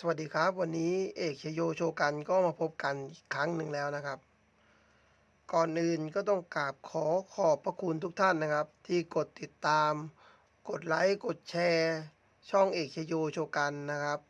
สวัสดีครับ วันนี้เอกชโยโชกันก็มาพบกันอีกครั้งหนึ่งแล้วนะครับ ก่อนอื่นก็ต้องกราบขอขอบพระคุณทุกท่านนะครับ ที่กดติดตาม กดไลค์กดแชร์ ช่องเอกชโยโชกันนะครับ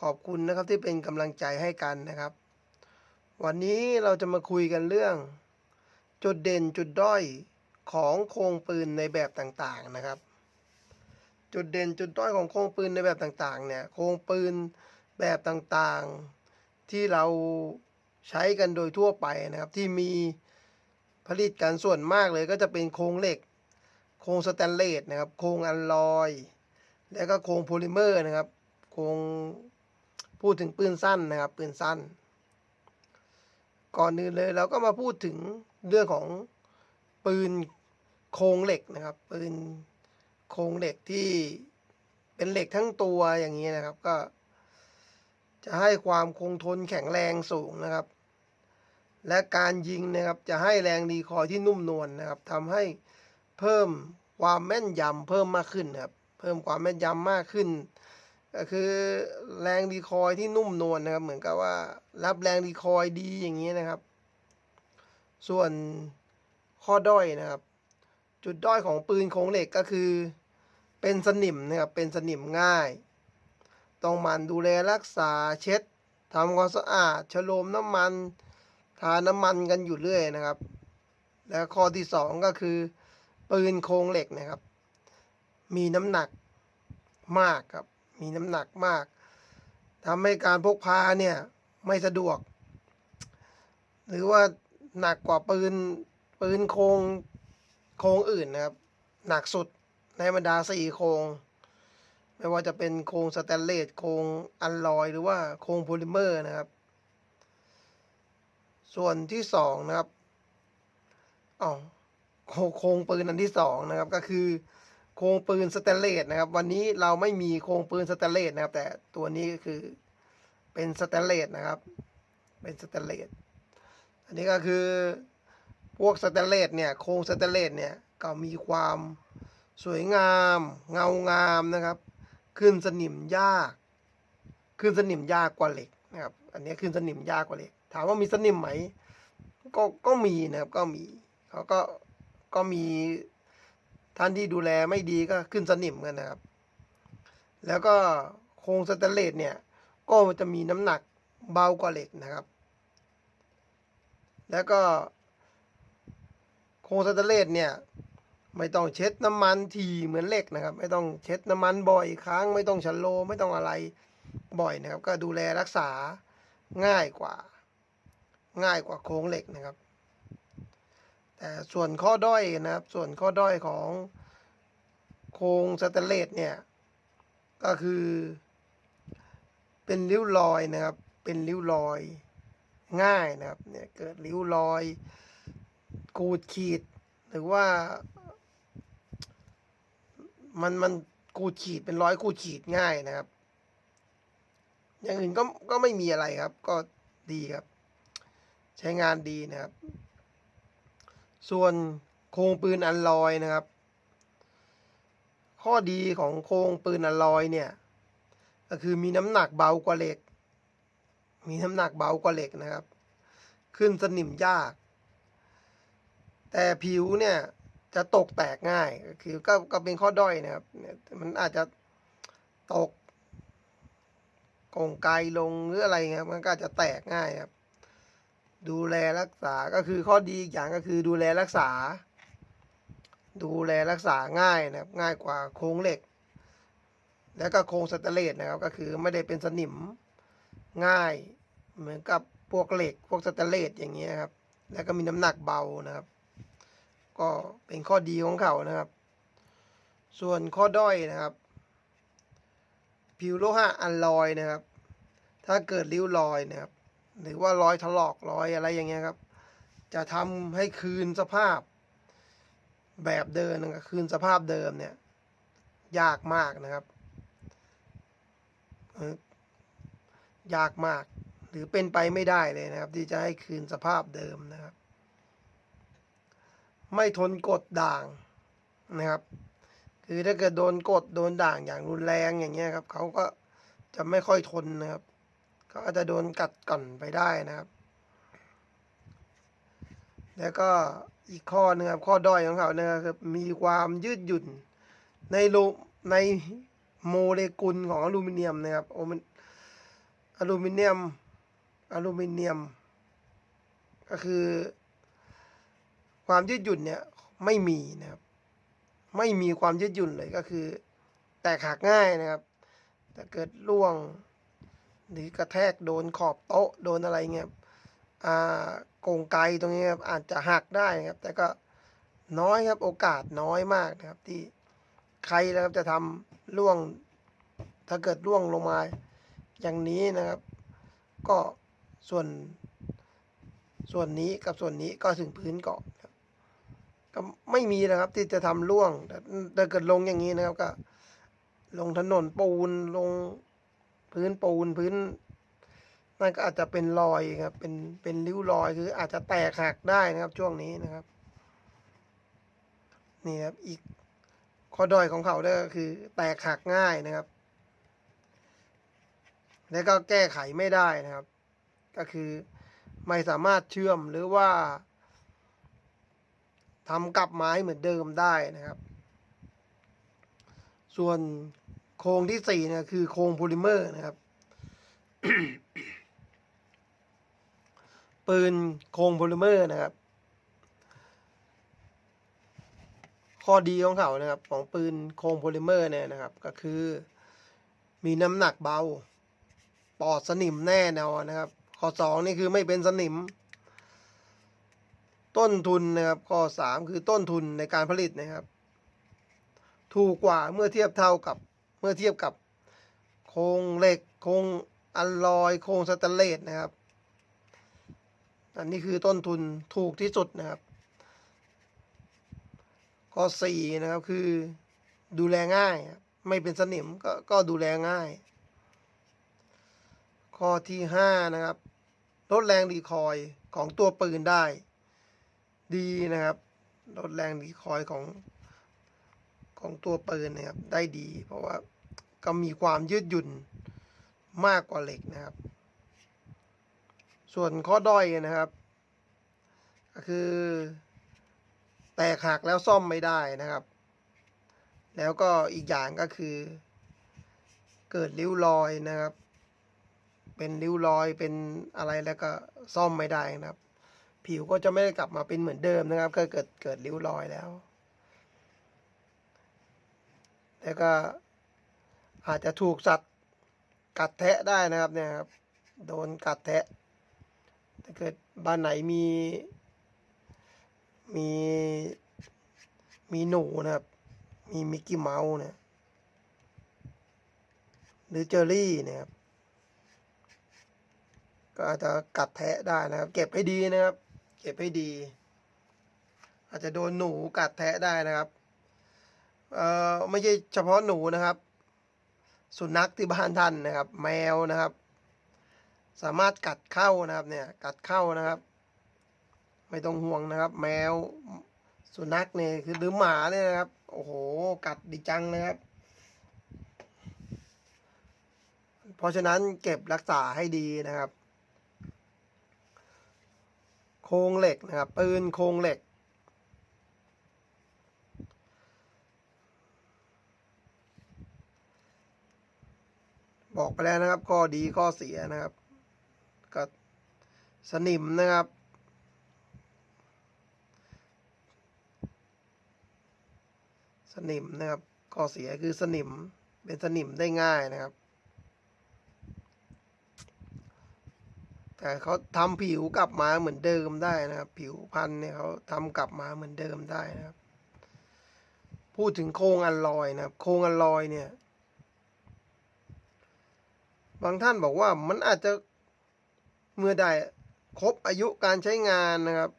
ขอบคุณนะครับที่เป็นกำลังใจให้กันนะครับ วันนี้เราจะมาคุยกันเรื่อง จุดเด่นจุดด้อยของโครงปืนในแบบต่างๆนะครับ จุดเด่นจุดด้อยของโครงปืนในแบบต่างๆ เนี่ย โครงปืนแบบต่างๆ ที่เราใช้กันโดยทั่วไปนะครับ ที่มีผลิตกันส่วนมากเลยก็จะเป็นโครงเหล็ก โครงสแตนเลสนะครับ โครงอัลลอย แล้วก็โครงโพลิเมอร์นะครับ โครงพูดถึงปืนสั้นนะครับ ปืนสั้น ก่อนอื่นเลยเราก็มาพูดถึงเรื่องของปืนโครงเหล็กนะครับ ปืน โครงเหล็กที่เป็นเหล็กทั้งตัวอย่างนี้นะครับ ก็ จะให้ความคงทนแข็งแรงสูงนะครับ และการยิงนะครับจะให้แรงรีคอยที่นุ่มนวลนะครับทำให้เพิ่มความแม่นยำเพิ่มมากขึ้นครับ เพิ่มความแม่นยำมากขึ้น ก็คือแรงรีคอยที่นุ่มนวลนะครับ เหมือนกับว่า รับแรงรีคอยดีอย่างนี้นะครับ ส่วนข้อด้อยนะครับ จุดด้อยของปืนโครงเหล็กก็คือ เป็นสนิมนะครับเป็นสนิมง่าย ต้องมันดูแลรักษาเช็ดทำความสะอาดฉโลมน้ำมัน ทาน้ำมันกันอยู่เรื่อยนะครับ และข้อที่สองก็คือ ปืนโครงเหล็กนะครับ มีน้ำหนักมากครับ มีน้ำหนักมากทำให้การพกพาเนี่ยไม่สะดวก หรือว่าหนักกว่าปืนปืนโครงโครงอื่นนะครับ หนักสุด ในบรรดาสี่โครง ไม่ว่าจะเป็นโครงสแตนเลสโครงอัลลอย หรือว่าโครงโพลิเมอร์นะครับ ส่วนที่สองนะครับอ๋อโครงปืนอันที่สองนะครับ ก็คือโครงปืนสแตนเลสนะครับ วันนี้เราไม่มีโครงปืนสแตนเลสนะครับ แต่ตัวนี้ก็คือเป็นสแตนเลสนะครับ เป็นสแตนเลสอันนี้ก็คือพวกสแตนเลสเนี่ย โครงสแตนเลสเนี่ยก็มีความ สวยงาม เงางามนะครับ ขึ้นสนิมยาก ขึ้นสนิมยากกว่าเหล็กนะครับ อันนี้ขึ้นสนิมยากกว่าเหล็ก ถามว่ามีสนิมไหม ก็ก็มีนะครับ ก็มีเขาก็ก็มีท่านที่ดูแลไม่ดีก็ขึ้นสนิมกันนะครับ แล้วก็โครงสแตนเลสเนี่ย ก็จะมีน้ำหนักเบากว่าเหล็กนะครับ แล้วก็โครงสแตนเลสเนี่ย ไม่ต้องเช็ดน้ำมันทีเหมือนเหล็กนะครับ ไม่ต้องเช็ดน้ำมันบ่อยครั้ง ไม่ต้องชันโลไม่ต้องอะไรบ่อยนะครับ ก็ดูแลรักษาง่ายกว่า ง่ายกว่าโครงเหล็กนะครับ แต่ส่วนข้อด้อยนะครับ ส่วนข้อด้อยของโครงสแตนเลสเนี่ย ก็คือเป็นริ้วรอยนะครับ เป็นริ้วรอยง่ายนะครับ เนี่ยเกิดริ้วรอยขูดขีดหรือว่า มันมันขูดขีดเป็นร้อยขูดขีดง่ายนะครับ อย่างอื่นก็ก็ไม่มีอะไรครับ ก็ดีครับ ใช้งานดีนะครับ ส่วนโครงปืนอัลลอยนะครับ ข้อดีของโครงปืนอัลลอยเนี่ย ก็คือมีน้ำหนักเบากว่าเหล็ก มีน้ำหนักเบากว่าเหล็กนะครับ ขึ้นสนิมยาก แต่ผิวเนี่ย จะตกแตกง่ายก็คือก็ก็เป็นข้อด้อยนะครับ มันอาจจะตกกงไกลลงหรืออะไรเงี้ยมันก็จจะแตกง่ายครับ ดูแลรักษาก็คือข้อดีอีกอย่างก็คือดูแลรักษา ดูแลรักษาง่ายนะครับ ง่ายกว่าโครงเหล็ก แล้วก็โครงสแตนเลสนะครับ ก็คือไม่ได้เป็นสนิมง่าย เหมือนกับพวกเหล็ก พวกสแตนเลสอย่างเงี้ยครับ แล้วก็มีน้ำหนักเบานะครับ ก็เป็นข้อดีของเขานะครับ ส่วนข้อด้อยนะครับ ผิวโลหะอัลลอยนะครับ ถ้าเกิดริ้วรอยนะครับ หรือว่ารอยถลอกรอยอะไรอย่างเงี้ยครับ จะทำให้คืนสภาพแบบเดิมนะครับคืนสภาพเดิมเนี่ย ยากมากนะครับ ยากมาก หรือเป็นไปไม่ได้เลยนะครับ ที่จะให้คืนสภาพเดิมนะครับ ไม่ทนกดด่างนะครับ คือถ้าเกิดโดนกดโดนด่างอย่างรุนแรงอย่างเงี้ยครับเขาก็จะไม่ค่อยทนนะครับก็อาจจะโดนกัดก่อนไปได้นะครับ แล้วก็อีกข้อนึงครับข้อด้อยของเขาเนี่ยคือมีความยืดหยุ่นในโลในโมเลกุลของอลูมิเนียมนะครับโอมันอลูมิเนียมอลูมิเนียม ก็คือ ความยืดหยุ่นเนี่ยไม่มีนะครับ ไม่มีความยืดหยุ่นเลยก็คือ แตกหักง่ายนะครับถ้าเกิดล่วง หรือกระแทกโดนขอบโต๊ะโดนอะไรเงี้ยอ่ากงไกตรงนี้ครับอาจจะหักได้นะครับ แต่ก็น้อยครับโอกาสน้อยมากนะครับ ที่ใครนะครับจะทำล่วง ถ้าเกิดล่วงลงมาอย่างนี้นะครับ ก็ส่วนส่วนนี้กับส่วนนี้ก็ถึงพื้นก่อน ก็ไม่มีนะครับ ที่จะทำล่วงแต่ถ้าเกิดลงอย่างนี้นะครับ ก็ ลงถนนปูนลงพื้นปูนพื้นนั่นก็อาจจะเป็นรอยครับ เป็นเป็นริ้วรอยคืออาจจะแตกหักได้นะครับ ช่วงนี้นะครับ นี่ครับอีกข้อด้อยของเขาเนี่ยก็คือ แตกหักง่ายนะครับ แล้วก็แก้ไขไม่ได้นะครับ ก็คือไม่สามารถเชื่อมหรือว่า ทำกลับไม้เหมือนเดิมได้นะครับ ส่วนโครงที่สี่เนี่ยคือโครงโพลิเมอร์นะครับ ปืนโครงโพลิเมอร์นะครับ ข้อดีของเขานะครับ ของปืนโครงโพลิเมอร์เนี่ยนะครับ ก็คือมีน้ำหนักเบา ปลอดสนิมแน่นอนนะครับ ข้อสองนี่คือไม่เป็นสนิม ต้นทุนนะครับ ข้อสามคือต้นทุนในการผลิตนะครับ ถูกกว่าเมื่อเทียบเท่ากับเมื่อเทียบกับโครงเหล็กโครงอลลอยโครงสแตนเลสนะครับ อันนี้คือต้นทุนถูกที่สุดนะครับ ข้อสี่นะครับคือดูแลง่ายไม่เป็นสนิมก็ก็ดูแลง่าย ข้อที่ห้านะครับลดแรงดีคอยของตัวปืนได้ ดีนะครับลดแรงดีคอยของของตัวปืนนะครับ ได้ดี เพราะว่าก็มีความยืดหยุ่นมากกว่าเหล็กนะครับ ส่วนข้อด้อยนะครับ ก็คือ แตกหักแล้วซ่อมไม่ได้นะครับ แล้วก็อีกอย่างก็คือ เกิดริ้วรอยนะครับ เป็นริ้วรอยเป็นอะไรแล้วก็ซ่อมไม่ได้นะครับ ผิวก็จะไม่ได้กลับมาเป็นเหมือนเดิมนะครับ ก็เกิดเกิดริ้วรอยแล้ว แล้วก็อาจจะถูกสัตว์กัดแทะได้นะครับเนี่ยครับ โดนกัดแทะ ถ้าเกิดบ้านไหนมี มี มีหนูนะครับ มีมิกกี้เมาส์เนี่ยหรือเจอรี่เนี่ยครับก็อาจจะกัดแทะได้นะครับ เก็บให้ดีนะครับ ก็บให้ดี อาจจะโดนหนูกัดแทะได้นะครับ เอ่อไม่ใช่เฉพาะหนูนะครับ สุนัขที่บ้านท่านนะครับ แมวนะครับ สามารถกัดเข้านะครับเนี่ยกัดเข้านะครับ ไม่ต้องห่วงนะครับ แมวสุนัขเนี่ยคือหรือหมาเนี่ยนะครับ โอ้โหกัดดีจังนะครับ เพราะฉะนั้นเก็บรักษาให้ดีนะครับ โครงเหล็กนะครับ ปืนโครงเหล็ก บอกไปแล้วนะครับข้อดีข้อเสียนะครับ ก็สนิมนะครับ สนิมนะครับข้อเสียคือสนิมเป็นสนิมได้ง่ายนะครับ แต่เขาทำผิวกลับมาเหมือนเดิมได้นะครับ ผิวพันธุ์เนี่ยเขาทำกลับมาเหมือนเดิมได้นะครับ พูดถึงโครงอัลลอยนะครับ โครงอัลลอยเนี่ย บางท่านบอกว่ามันอาจจะเมื่อใดครบอายุการใช้งานนะครับ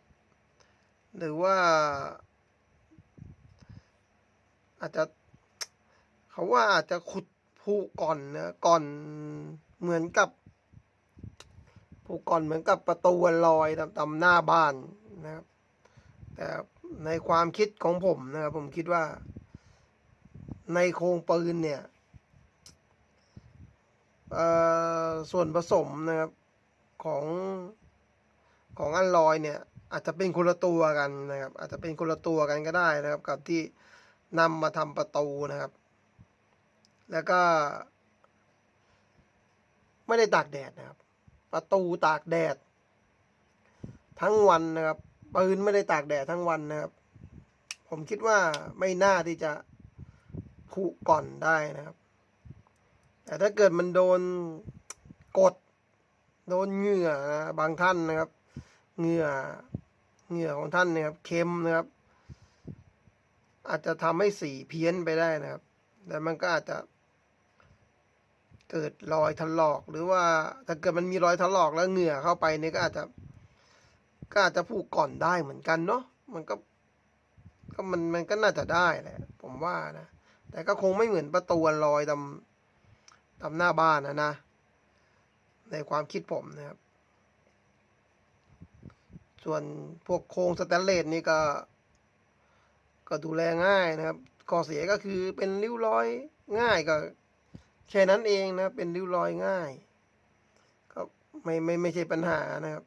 หรือว่า อาจจะเขาว่าอาจจะขุดผูก่อนนะก่อนเหมือนกับ ผูก่อนเหมือนกับประตูลอยตามตามหน้าบ้านนะครับ แต่ในความคิดของผมนะครับ ผมคิดว่า ในโครงปืนเนี่ยส่วนผสมนะครับของของอัลลอยเนี่ย อาจจะเป็นคนละตัวกันนะครับ อาจจะเป็นคนละตัวกันก็ได้นะครับ กับที่นำมาทำประตูนะครับ แล้วก็ ไม่ได้ตากแดดนะครับ ประตูตากแดด ทั้งวันนะครับปืนไม่ได้ตากแดดทั้งวันนะครับ ผมคิดว่าไม่น่าที่จะผุก่อนได้นะครับ แต่ถ้าเกิดมันโดนกด โดนเหงื่อนะบางท่านนะครับ เหงื่อเหงื่อของท่านนะครับเค็มนะครับ อาจจะทำให้สีเพี้ยนไปได้นะครับ แต่มันก็อาจจะ เกิดรอยถลอกหรือว่าถ้าเกิดมันมีรอยถลอกแล้วเหงื่อเข้าไปเนี่ยก็อาจจะก็อาจจะผูกก่อนได้เหมือนกันเนาะมันก็ก็มันมันก็น่าจะได้แหละ ผมว่านะ แต่ก็คงไม่เหมือนประตูลอยตามตามหน้าบ้านนะนะ ในความคิดผมนะครับ ส่วนพวกโครงสแตนเลสนี่ก็ ก็ดูแลง่ายนะครับข้อเสียก็คือเป็นริ้วรอยง่ายก็ แค่นั้นเองนะ เป็นริ้วรอยง่าย ก็ไม่ไม่ไม่ใช่ปัญหานะครับ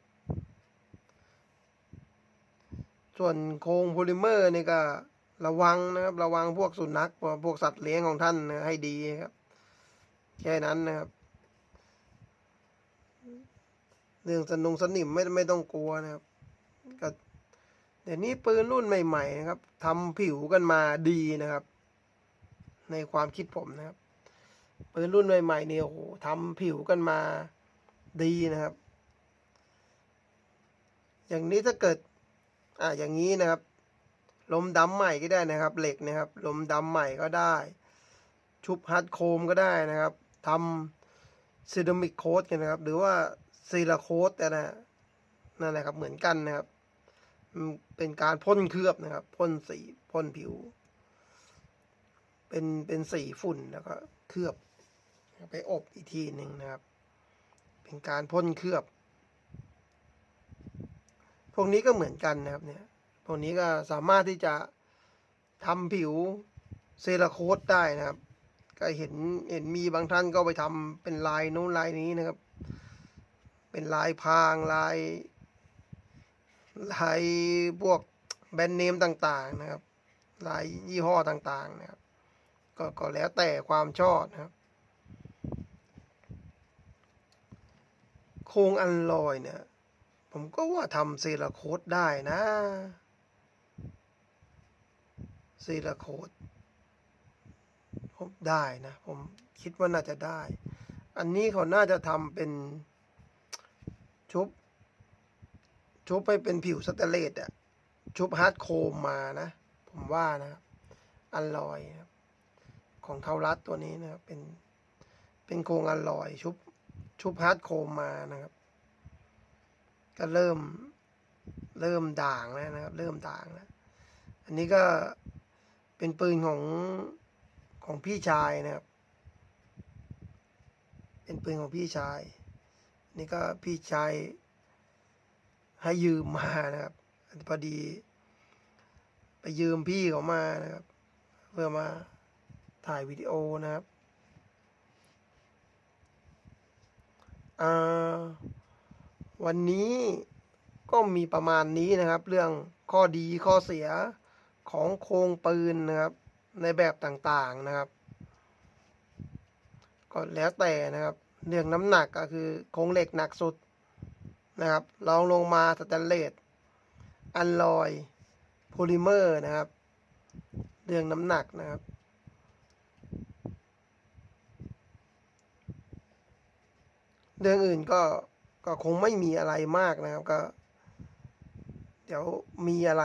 ส่วนโครงโพลิเมอร์นี่ก็ระวังนะครับ ระวังพวกสุนัขพวกสัตว์เลี้ยงของท่านนะให้ดีครับ แค่นั้นนะครับ เรื่องสนุงสนิมไม่ไม่ต้องกลัวนะครับก็เดี๋ยวนี้ปืนรุ่นใหม่ ๆ นะครับทำผิวกันมาดีนะครับ ในความคิดผมนะครับ ปืนรุ่นใหม่ๆเนี่ยโอ้โหทำผิวกันมาดีนะครับ อย่างนี้ถ้าเกิด อ่าอย่างนี้นะครับ ลมดำใหม่ก็ได้นะครับ เหล็กนะครับ ลมดำใหม่ก็ได้ ชุบฮัดโคมก็ได้นะครับทำซีรามิกโค้ดกันนะครับ หรือว่าซีลาโค้ดนะนั่นแหละครับเหมือนกันนะครับ เป็นการพ่นเคลือบนะครับพ่นสีพ่นผิว เป็นเป็นสีฝุ่นแล้วก็เคลือบ ไปอบอีกทีหนึ่งนะครับ เป็นการพ่นเคลือบ พวกนี้ก็เหมือนกันนะครับเนี่ย พวกนี้ก็สามารถที่จะทำผิวเซราโคตได้นะครับ ก็เห็นเห็นมีบางท่านก็ไปทำเป็นลายโน้นลายนี้นะครับ เป็นลายพรางลายลายพวกแบรนด์เนมต่างๆนะครับ ลายยี่ห้อต่างๆนะครับ ก็ก็แล้วแต่ความชอบนะครับ โครงอันลอยเนี่ย ผมก็ว่าทำเซราโคตได้นะ เซราโคตผมได้นะ ผมคิดว่าน่าจะได้ อันนี้เขาน่าจะทำเป็นชุบ ชุบไปเป็นผิวสแตนเลสอะชุบฮาร์ดโคมมานะ ผมว่านะอันลอยนะของเทารัดตัวนี้นะเป็นเป็นโครงอันลอยชุบ ชุบฮาร์ดโคมมานะครับ ก็เริ่มเริ่มด่างแล้วนะครับ เริ่มด่างแล้วอันนี้ก็เป็นปืนของของพี่ชายนะครับ เป็นปืนของพี่ชาย นี่ก็พี่ชายให้ยืมมานะครับพอดี ไปยืมพี่เขามานะครับ เพื่อมาถ่ายวิดีโอนะครับอ่า วันนี้ก็มีประมาณนี้นะครับ เรื่องข้อดีข้อเสียของโครงปืนนะครับ ในแบบต่างๆนะครับ ก็แล้วแต่นะครับเรื่องน้ำหนักก็คือโครงเหล็กหนักสุดนะครับรองลงมาสแตนเลสอัลลอยโพลิเมอร์นะครับ เรื่องน้ำหนักนะครับ เรื่องอื่นก็ก็คงไม่มีอะไรมากนะครับก็ เดี๋ยวมีอะไร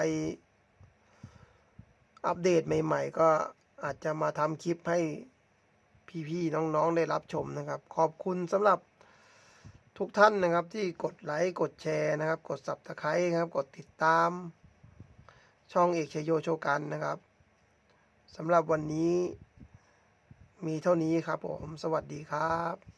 อัปเดตใหม่ ๆ ก็อาจจะมาทำคลิปให้พี่ๆน้องๆได้รับชมนะครับ ขอบคุณสำหรับทุกท่านนะครับ ที่กดไลค์กดแชร์นะครับ กด subscribe ครับ กดติดตาม ช่องเอกชยโยโชกันนะครับสำหรับวันนี้มีเท่านี้ครับผม สวัสดีครับ